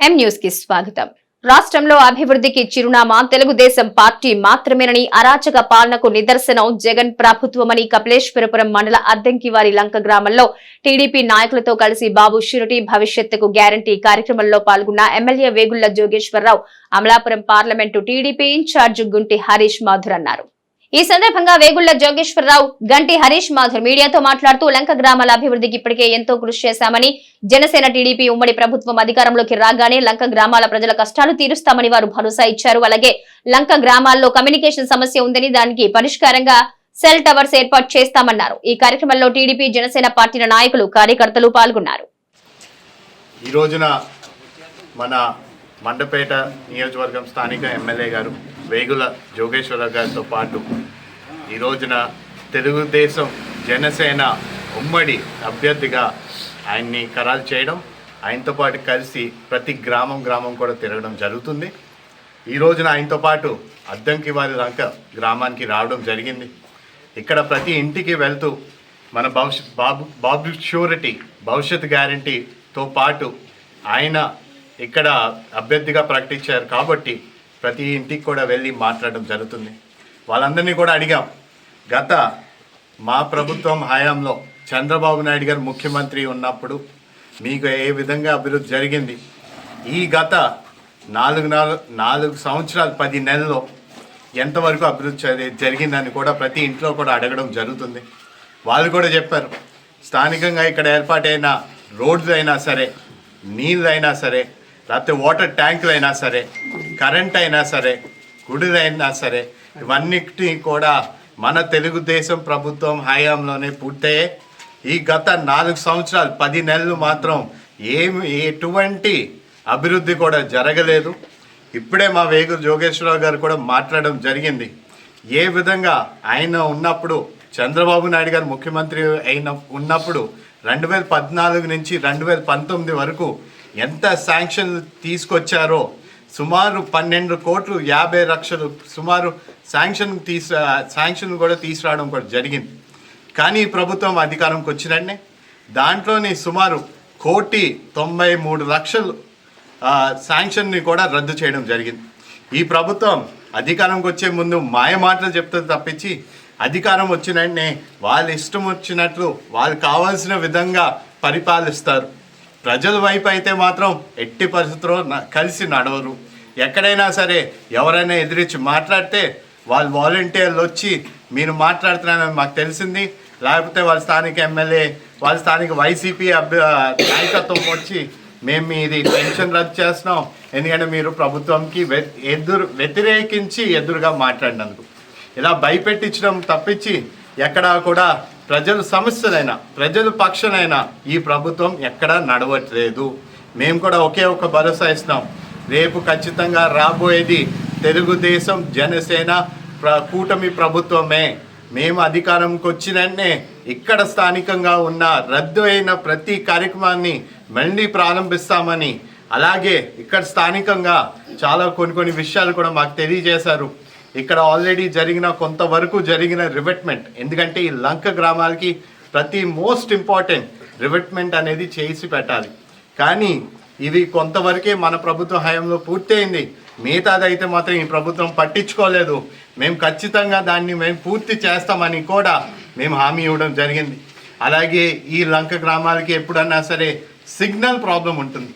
ఎం న్యూస్కి స్వాగతం. రాష్ట్రంలో అభివృద్ధికి చిరునామా తెలుగుదేశం పార్టీ మాత్రమేనని అరాచక పాలనకు నిదర్శనం జగన్ ప్రభుత్వమని కపిలేశ్వరపురం మండల అద్దంకివారి లంక గ్రామంలో టీడీపీ నాయకులతో కలిసి బాబు షూరిటీ భవిష్యత్తుకు గ్యారంటీ కార్యక్రమంలో పాల్గొన్న MLA Vegulla Jogeswara Rao Amalapuram parliament TDP incharge Gunti Harish Madhur అన్నారు. ఈ సందర్భంగా వేగుళ్ళ జోగేశ్వరరావు గంటి హరీష్ మాధుర్ మీడియాతో మాట్లాడుతూ లంక గ్రామాల అభివృద్ధికి ఇప్పటికే ఎంతో కృషి చేశామని జనసేన టీడీపీ ఉమ్మడి ప్రభుత్వం అధికారంలోకి రాగానే లంక గ్రామాల ప్రజల కష్టాలు తీరుస్తామని వారు భరోసా ఇచ్చారు. అలాగే లంక గ్రామాల్లో కమ్యూనికేషన్ సమస్య ఉందని దానికి పరిష్కారంగా సెల్ టవర్స్ ఏర్పాటు చేస్తామన్నారు. ఈ కార్యక్రమంలో టీడీపీ జనసేన పార్టీల నాయకులు కార్యకర్తలు పాల్గొన్నారు. ఈ రోజున మన మండపేట నియోజకవర్గం స్థానిక ఎమ్మెల్యే గారు వేగుల జోగేశ్వరరావు గారితో పాటు ఈ రోజున తెలుగుదేశం జనసేన ఉమ్మడి అభ్యర్థిగా ఆయన్ని ఖరారు చేయడం ఆయనతో పాటు కలిసి ప్రతి గ్రామం గ్రామం కూడా తిరగడం జరుగుతుంది. ఈ రోజున ఆయనతో పాటు అద్దంకి వారి లంక గ్రామానికి రావడం జరిగింది. ఇక్కడ ప్రతి ఇంటికి వెళ్తూ మన భవిష్యత్ బాబు బాబు షూరిటీ భవిష్యత్ గ్యారంటీతో పాటు ఆయన ఇక్కడ అభ్యర్థిగా ప్రకటించారు కాబట్టి ప్రతి ఇంటికి కూడా వెళ్ళి మాట్లాడడం జరుగుతుంది. వాళ్ళందరినీ కూడా అడిగాం. గత మా ప్రభుత్వం హయాంలో చంద్రబాబు నాయుడు గారు ముఖ్యమంత్రి ఉన్నప్పుడు మీకు ఏ విధంగా అభివృద్ధి జరిగింది? ఈ గత నాలుగు నాలుగు నాలుగు సంవత్సరాలు పది నెలల్లో ఎంతవరకు అభివృద్ధి జరిగిందని కూడా ప్రతి ఇంట్లో కూడా అడగడం జరుగుతుంది. వాళ్ళు కూడా చెప్పారు స్థానికంగా ఇక్కడ ఏర్పాటైన రోడ్లు అయినా సరే నీళ్ళు అయినా సరే లేకపోతే వాటర్ ట్యాంకులు అయినా సరే కరెంట్ అయినా సరే గుడిదైనా సరే ఇవన్నిటినీ కూడా మన తెలుగుదేశం ప్రభుత్వం హయాంలోనే పూర్తయ్యే. ఈ గత నాలుగు సంవత్సరాలు పది నెలలు మాత్రం ఏమి ఎటువంటి అభివృద్ధి కూడా జరగలేదు. ఇప్పుడే మా వేగు జోగేశ్వరరావు గారు కూడా మాట్లాడడం జరిగింది. ఏ విధంగా ఆయన ఉన్నప్పుడు చంద్రబాబు నాయుడు గారు ముఖ్యమంత్రి అయిన ఉన్నప్పుడు రెండు వేల పద్నాలుగు నుంచి రెండు వేల పంతొమ్మిది వరకు ఎంత శాంక్షన్ తీసుకొచ్చారో సుమారు పన్నెండు కోట్లు యాభై లక్షలు సుమారు శాంక్షన్ తీసు శాంక్షన్ కూడా తీసుకురావడం కూడా జరిగింది. కానీ ఈ ప్రభుత్వం అధికారంకి వచ్చినట్టే దాంట్లోని సుమారు కోటి తొంభై మూడు లక్షలు శాంక్షన్ని కూడా రద్దు చేయడం జరిగింది. ఈ ప్రభుత్వం అధికారంకి వచ్చే ముందు మాయ మాటలు చెప్తుంది తప్పించి అధికారం వచ్చినట్టే వాళ్ళ ఇష్టం వచ్చినట్లు వాళ్ళు కావాల్సిన విధంగా పరిపాలిస్తారు. ప్రజల వైపు అయితే మాత్రం ఎట్టి పరిస్థితుల్లో కలిసి నడవరు. ఎక్కడైనా సరే ఎవరైనా ఎదిరించి మాట్లాడితే వాళ్ళు వాలంటీర్లు వచ్చి మీరు మాట్లాడుతున్నారని మాకు తెలిసింది. లేకపోతే వాళ్ళ స్థానిక ఎమ్మెల్యే వాళ్ళ స్థానిక వైసీపీ అభ్య నాయకత్వం వచ్చి మేము మీది పెన్షన్ రద్దు చేస్తున్నాం. ఎందుకంటే మీరు ప్రభుత్వంకి వె ఎదురు వ్యతిరేకించి ఎదురుగా మాట్లాడినందుకు. ఇలా భయపెట్టించడం తప్పించి ఎక్కడా కూడా ప్రజల సమస్యలైనా ప్రజల పక్షనైనా ఈ ప్రభుత్వం ఎక్కడా నడవట్లేదు. మేము కూడా ఒకే ఒక భరోసా ఇస్తున్నాం. రేపు ఖచ్చితంగా రాబోయేది తెలుగుదేశం జనసేన ప్ర కూటమి ప్రభుత్వమే. మేము అధికారంకి వచ్చినన్నే ఇక్కడ స్థానికంగా ఉన్న రద్దు అయిన ప్రతి కార్యక్రమాన్ని మళ్ళీ ప్రారంభిస్తామని. అలాగే ఇక్కడ స్థానికంగా చాలా కొన్ని కొన్ని విషయాలు కూడా మాకు తెలియజేశారు. ఇక్కడ ఆల్రెడీ జరిగిన కొంతవరకు జరిగిన రివెట్మెంట్ ఎందుకంటే ఈ లంక గ్రామాలకి ప్రతి మోస్ట్ ఇంపార్టెంట్ రివెట్మెంట్ అనేది చేసి పెట్టాలి. కానీ ఇవి కొంతవరకే మన ప్రభుత్వ హయాంలో పూర్తయింది. మిగతాదైతే మాత్రం ఈ ప్రభుత్వం పట్టించుకోలేదు. మేము ఖచ్చితంగా దాన్ని మేము పూర్తి చేస్తామని కూడా మేము హామీ ఇవ్వడం జరిగింది. అలాగే ఈ లంక గ్రామాలకి ఎప్పుడన్నా సరే సిగ్నల్ ప్రాబ్లం ఉంటుంది.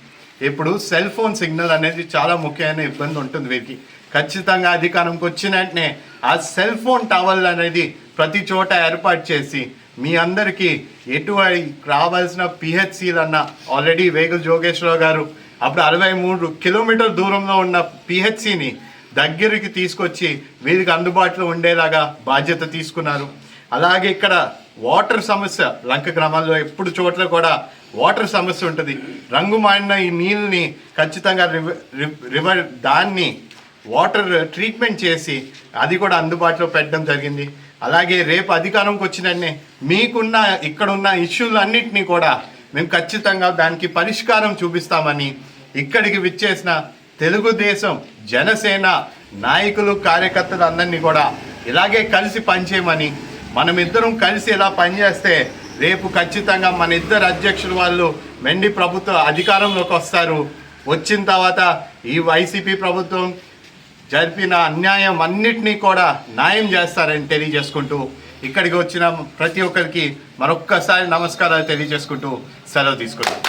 ఇప్పుడు సెల్ ఫోన్ సిగ్నల్ అనేది చాలా ముఖ్యమైన ఇబ్బంది ఉంటుంది వీరికి. ఖచ్చితంగా అధికారంకి వచ్చిన వెంటనే ఆ సెల్ ఫోన్ టవర్లు అనేది ప్రతి చోట ఏర్పాటు చేసి మీ అందరికీ ఎటువంటి రావాల్సిన పిహెచ్సిలన్న ఆల్రెడీ వేగుల జోగేశ్వరరావు గారు అప్పుడు అరవై మూడు కిలోమీటర్ దూరంలో ఉన్న పిహెచ్సిని దగ్గరికి తీసుకొచ్చి వీరికి అందుబాటులో ఉండేలాగా బాధ్యత తీసుకున్నారు. అలాగే ఇక్కడ వాటర్ సమస్య లంక గ్రామాల్లో ఎప్పుడు చోట్ల కూడా వాటర్ సమస్య ఉంటుంది. రంగు మారిన ఈ నీళ్ళని ఖచ్చితంగా రివ- రివర్ దాన్ని వాటర్ ట్రీట్మెంట్ చేసి అది కూడా అందుబాటులో పెట్టడం జరిగింది. అలాగే రేపు అధికారంకి వచ్చినన్నే మీకున్న ఇక్కడున్న ఇష్యూలు అన్నిటినీ కూడా మేము ఖచ్చితంగా దానికి పరిష్కారం చూపిస్తామని ఇక్కడికి విచ్చేసిన తెలుగుదేశం జనసేన నాయకులు కార్యకర్తలు అందరినీ కూడా ఇలాగే కలిసి పనిచేయమని మనమిద్దరం కలిసి ఇలా పనిచేస్తే రేపు ఖచ్చితంగా మన ఇద్దరు అధ్యక్షులు వాళ్ళు మెండి ప్రభుత్వ అధికారంలోకి వస్తారు. వచ్చిన తర్వాత ఈ వైసీపీ ప్రభుత్వం జరిపిన అన్యాయం అన్నిటినీ కూడా న్యాయం చేస్తారని తెలియజేసుకుంటూ ఇక్కడికి వచ్చిన ప్రతి ఒక్కరికి మరొక్కసారి నమస్కారాలు తెలియజేసుకుంటూ సెలవు తీసుకుంటాం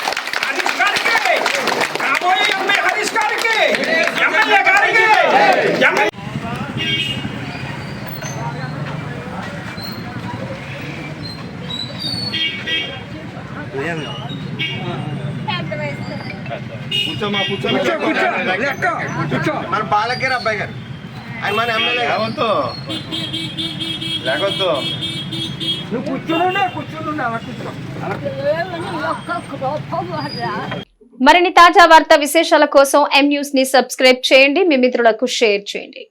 Yeah. కూర్చో మన బాలకేర్ అబ్బాయి గారు. ఆయన మన ఎమ్మెల్యే గారు. లేవద్దు. లేవద్దు నువ్వు మరిన్ని తాజా వార్తా విశేషాల కోసం ఎం న్యూస్ని సబ్స్క్రైబ్ చేయండి. మీ మిత్రులకు షేర్ చేయండి.